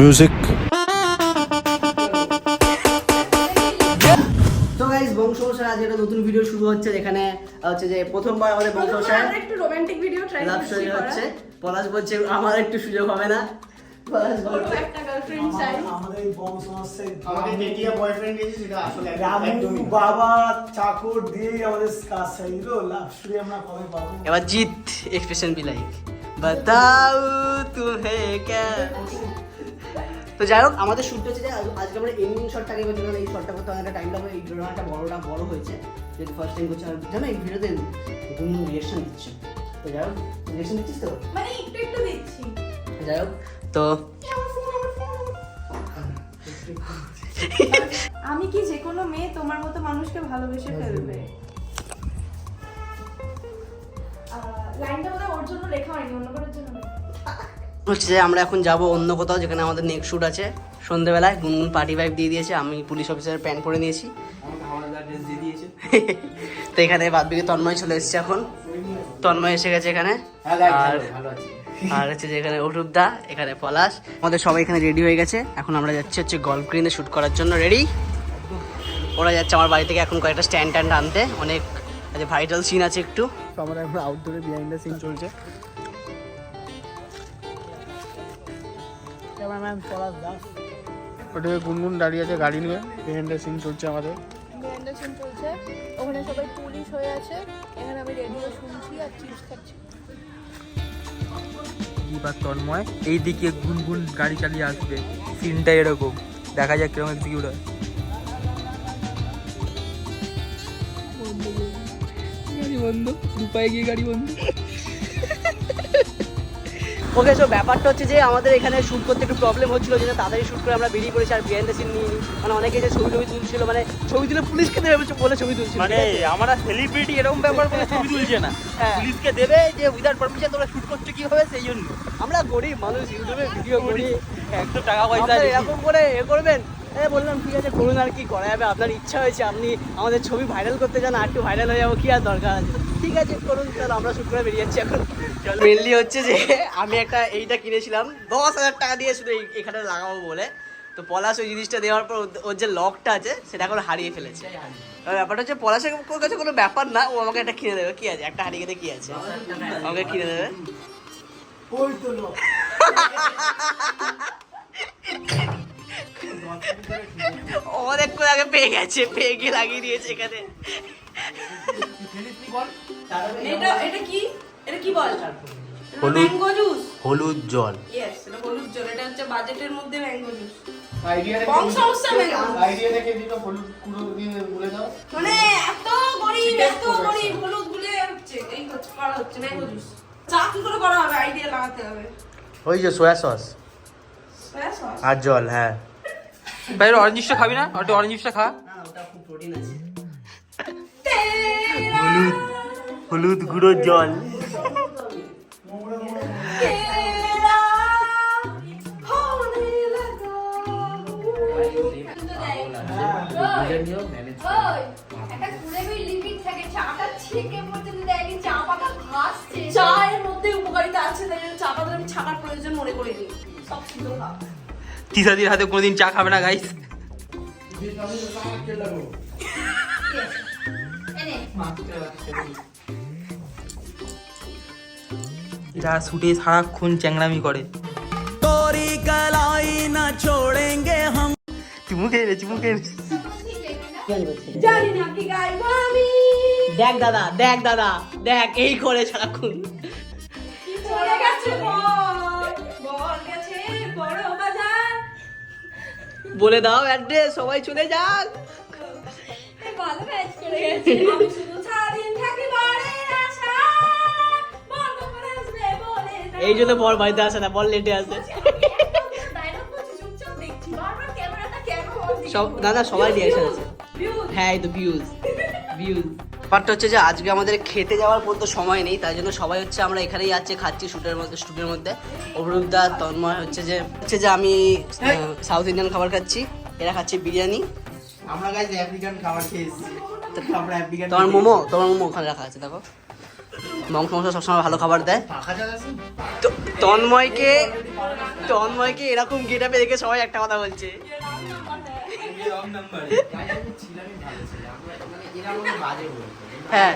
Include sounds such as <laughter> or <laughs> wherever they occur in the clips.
music. তো guys বংশমশাই আজ একটা নতুন ভিডিও শুরু হচ্ছে যেখানে হচ্ছে যে প্রথমবার আমাদের একটু romantic video try love story হচ্ছে। পলাশ বলছে আমার একটু সুযোগ হবে না। পলাশ বলছে একটা গার্লফ্রেন্ড চাই। আমাদের এই বংশমাসের আমাকে যেটিয়া বয়ফ্রেন্ড দিয়েছে সেটা আসলে রামু একদমই বাবা চাকর দিয়েই আমাদের কাজ চাইল লাভ স্টোরি আমরা কবে পাবো? এবার জিত এক্সপ্রেশন বি লাইক বাতাও তুমে ক্যা তো যাই হোক আমাদের শুট হচ্ছে যে আজকে আমরা এন্ডিং শটটাকে এবার জন্য এই শটটা করতে অনেকটা টাইম লাগবে এই ড্রামাটা বড়টা বড় হয়েছে। যেহেতু ফার্স্ট টাইম করছে আর জানো এই ভিডিওতে কোন রিয়াকশন দিচ্ছে। তো যাই হোক রিয়াকশন দিচ্ছিস তো? মানে একটু একটু দিচ্ছি। যাই হোক তো আমি কি যে কোনো মেয়ে তোমার মতো মানুষকে ভালোবেসে ফেলবে? লাইনটা বোধহয় ওর জন্য লেখা হয়নি অন্য কারোর জন্য। হচ্ছে যে আমরা এখন যাব অন্য কোথাও যেখানে আমাদের নেক্সট শ্যুট আছে। সন্ধ্যেবেলায় গুনগুন পার্টি ভাইব দিয়ে দিয়েছে আমি পুলিশ অফিসারের প্যান্ট পরে নিয়েছি। <laughs> তো এখানে বাদ বিকে তন্ময় চলে এসেছে এখন। তন্ময় এসে গেছে এখানে। হ্যাঁ, আর ভালো, ভালো আছি। আর হচ্ছে যে এখানে অরূপদা এখানে পলাশ। আমাদের সবাই এখানে রেডি হয়ে গেছে। এখন আমরা যাচ্ছি হচ্ছে গল্ফ গ্রিনে শ্যুট করার জন্য। রেডি ওরা যাচ্ছে আমার বাড়ি থেকে এখন কয়েকটা স্ট্যান্ড ট্যান্ড আনতে। অনেক ভাইটাল সিন আছে একটু। তো আমাদের এখন আউটডোরে বিহাইন্ড দ্য সিন চলছে। ক্যামেরাম্যান পলাশ দাস। ওটাকে গুনগুন দাঁড়িয়ে আছে গাড়ি নিয়ে। বিহাইন্ড সিন চলছে আমাদের। গ্র্যান্ডেশন চলছে। ওখানে সবাই পুলিশ হয়ে আছে। এখানে আমি রেডিও শুনছি আর চিপস খাচ্ছি। এবার তন্ময় এই গুনগুন গাড়ি চালিয়ে আসবে। সিনটা এরকম। দেখা যাক কীরকম এক্সিকিউট হয়। গাড়ি বন্ধ। দুপায়ে গিয়ে গাড়ি বন্ধ। ওকে সো ব্যাপারটা হচ্ছে যে আমাদের এখানে শ্যুট করতে একটু প্রবলেম হচ্ছিল যেটা তাড়াতাড়ি শ্যুট করে আমরা বেরিয়ে পড়েছি আর বিহাইন্ড দ্য সিন নিয়ে নিই। মানে অনেকে যে ছবি টবি তুলছিল মানে ছবি তুলে পুলিশকে দেবে বলে ছবি তুলছিল মানে আমরা সেলিব্রিটি এরকম ব্যাপার বলে ছবি তুলছে না। <laughs> হ্যাঁ। পুলিশকে দেবে যে উইদাউট পারমিশন তোমরা শুট করছ হবে সেই জন্য। আমরা গরিব মানুষ ইউটিউবে ভিডিও করি। একটু টাকা পয়সা এরকম করে এ করবেন? এ বললাম ঠিক আছে করুন আর কি করা যাবে। আপনার ইচ্ছা হয়েছে আপনি আমাদের ছবি ভাইরাল করতে চান আর একটু ভাইরাল হয়ে যাব কি আর দরকার আছে? ঠিক আছে করুন তাহলে আমরা করে বেরিয়ে যাচ্ছি এখন। মেনলি হচ্ছে যে আমি একটা এইটা কিনেছিলাম দশ হাজার টাকা দিয়ে শুধু এই- এখানে লাগাবো বলে। তো পলাশ ওই জিনিসটা দেওয়ার পর ওর- যে লকটা আছে সেটা এখন হারিয়ে ফেলেছে। এবার ব্যাপারটা হচ্ছে পলাশের ওর কাছে কোনো ব্যাপার না ও আমাকে একটা কিনে দেবে। কি আছে? একটা হারিয়ে গেলে কি আছে? আমাকে কিনে দেবে। ওই তো <laughs> লোক অনেক করে আগে পেয়ে গেছে পেয়ে গিয়ে লাগিয়ে দিয়েছে এখানে। এটা এটা কি? এটা কি বল? হলুদ। জুস হলুদ জল। ইয়েস এটা হলুদ জল। এটা হচ্ছে বাজেটের মধ্যে ম্যাঙ্গো জুস আইডিয়াটা কম সমস্যা ম্যাঙ্গো আইডিয়াটা কে দিল হলুদ কুড়ো দিয়ে বলে দাও। মানে এত গরিব এত গরিব হলুদ গুলে হচ্ছে এই হচ্ছে করা হচ্ছে ম্যাঙ্গো জুস চা কি করে করা হবে আইডিয়া লাগাতে হবে। ওই যে সোয়া সস। আর জল হ্যাঁ। বাইরে অরেঞ্জ জুসটা খাবি না? ওটা অরেঞ্জ জুসটা খা হলুদ হলুদ গুঁড়ো জল। উপকারিতা আছে তাই জন্য চা পাতার আমি ছাকার প্রয়োজন মনে করিনি। তিসাদির হাতে কোনোদিন চা খাবে না গাইস যা শুটে সারাক্ষণ চ্যাংরামি করে। দেখ দাদা দেখ দাদা দেখ এই করে সারাক্ষণ। বলে দাও অ্যাড্রেস সবাই চলে যাক। ভালো ম্যাচ করে গেছে। আমি শুধু সারাদিন থাকি বাড়ির আশা। বল কখন আসবে বলে এই জন্য বর বাড়িতে আসে না বল লেটে আসে। সব দাদা সবাই আছে Views। হ্যাঁ এই তো ভিউজ ভিউজ ব্যাপারটা হচ্ছে যে আজকে আমাদের খেতে যাওয়ার পর্যন্ত সময় নেই তাই জন্য সবাই হচ্ছে আমরা এখানেই যাচ্ছি খাচ্ছি শুটের মধ্যে স্টুডিওর মধ্যে। অবরূপদা তন্ময় হচ্ছে যে হচ্ছে যে আমি সাউথ ইন্ডিয়ান খাবার খাচ্ছি এরা খাচ্ছে বিরিয়ানি। আমরা গাইজ আফ্রিকান খাবার খেয়ে এসেছি। আমরা আফ্রিকান তোমার মোমো? তোমার মোমো ওখানে রাখা আছে দেখো। মাংস মাংস সবসময় ভালো খাবার দেয়। তো তন্ময়কে তন্ময়কে এরকম গেটাপে দেখে সবাই একটা কথা বলছে। <laughs> হ্যাঁ।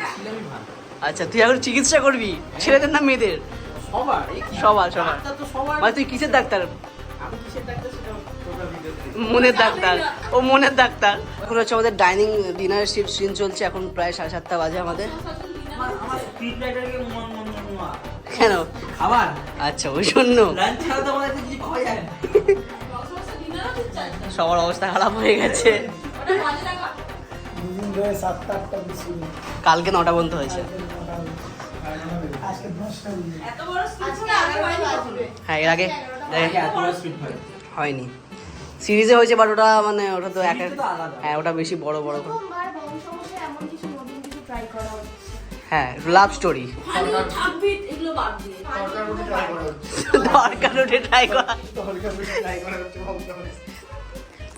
আচ্ছা তুই এখন চিকিৎসা করবি? ছেলেদের না মেয়েদের? সবার সবার সবার। ডাক্তার তো সবার। মানে তুই কিসের ডাক্তার? মনের ডাক্তার। ও মনের ডাক্তার। এখন হচ্ছে আমাদের ডাইনিং ডিনার শিফট সিন চলছে এখন প্রায় সাড়ে সাতটা বাজে আমাদের। কেন? খাবার? আচ্ছা ওই জন্য। সবার অবস্থা খারাপ হয়ে গেছে। কালকে নটা পর্যন্ত হয়েছে। হ্যাঁ এর আগে হয়। হয়নি। সিরিজে হয়েছে বাট ওটা মানে ওটা তো এক। হ্যাঁ ওটা বেশি বড় বড় করে। প্রথমবার বংশবশে এমন কিছু নতুন কিছু ট্রাই করা হচ্ছে। হ্যাঁ লাভ স্টোরি খালি থাকবি এগুলো বাদ দিয়ে। দরকার ট্রাই করা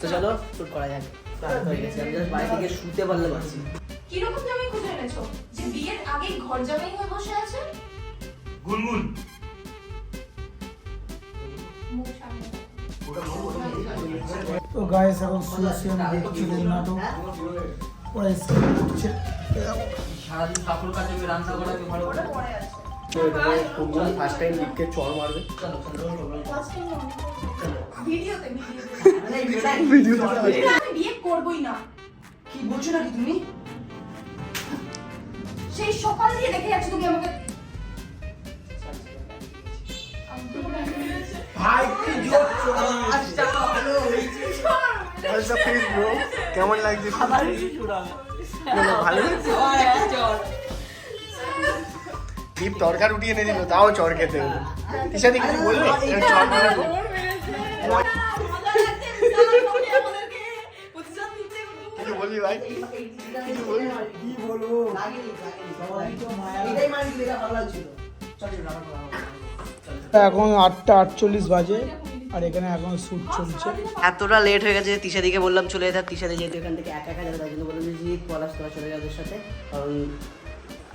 তো চলো শুট করা যাক। রাত হয়ে গেছে। আমি জাস্ট বাড়ি থেকে শুতে পারলে বাসি কীরকম জামাই খুঁজে এনেছো? যে বিয়ের আগেই ঘর জামাই হয়ে বসে আছে? গুনগুন। তো গাইস এখন আমি দেখছি নাটক। ওরা স্ক্রিপ্ট করছে সারাদিন কাপড় কাচবে রান্না করাবে ভালো করে ফার্স্ট টাইম লিখকে চড় মারবে। ফার্স্ট টাইম ভিডিওতে ভিডিওতে। আমি বিয়ে করবই না। কি বলছো নাকি তুমি? সেই সকাল দিয়ে দেখে যাচ্ছি তুমি আমাকে। ভাই কি জোর কেমন লাগছে? ভালো দীপ তরকার উঠিয়ে এনে দিল তাও চর খেতে হলো তিশাদি কিছু বলবি? ভাই বলবি কি বলব মানে এটা ভালো লাগছিল এখন আটটা আটচল্লিশ বাজে আর এখানে এখন শুট চলছে। এতটা লেট হয়ে গেছে তিশাদিকে বললাম চলে যেতে তিশাদি যেহেতু এখান থেকে একা একা যাবে তাই জন্য বললাম যে পলাশ তোরা চলে যাবে ওদের সাথে। কারণ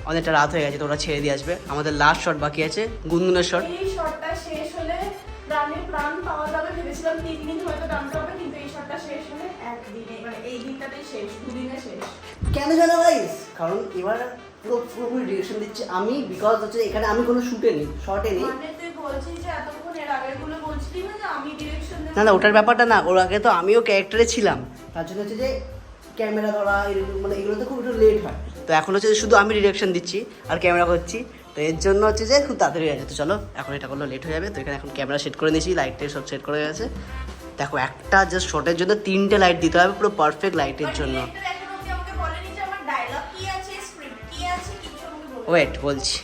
অনেকটা রাত হয়ে গেছে তো ওরা ছেড়ে দিয়ে আসবে। আমাদের লাস্ট শট বাকি আছে গুনগুনের শট এই শটটা শেষ হলে প্রাণে প্রাণ পাওয়া যাবে ভেবেছিলাম তিন দিন হয়তো টানতে হবে কিন্তু এই শটটা শেষ হলে একদিনে মানে এই দিনটাতেই শেষ দুদিনে শেষ। কেন জানো গাইস কারণ এবার পুরো পুরোপুরি ডিরেকশন দিচ্ছি আমি বিকজ হচ্ছে এখানে আমি কোনো শুটে নেই শর্টে নেই। মানে তুই বলছিস যে এতক্ষণ এর আগেরগুলো বলছিলি না যে আমি ডিরেকশন না না ওটার ব্যাপারটা না ওর আগে তো আমিও ক্যারেক্টারে ছিলাম। তার জন্য হচ্ছে যে ক্যামেরা ধরা মানে এগুলো তো খুব একটু লেট হয়। তো এখন হচ্ছে শুধু আমি ডিরেকশন দিচ্ছি আর ক্যামেরা করছি তো এর জন্য হচ্ছে যে খুব তাড়াতাড়ি হয়ে তো চলো এখন এটা করলে লেট হয়ে যাবে তো এখানে এখন ক্যামেরা সেট করে নিয়েছি লাইট সব সেট করে গেছে দেখো একটা জাস্ট শটের জন্য তিনটে লাইট দিতে হবে পুরো পারফেক্ট লাইটের জন্য ওয়েট বলছি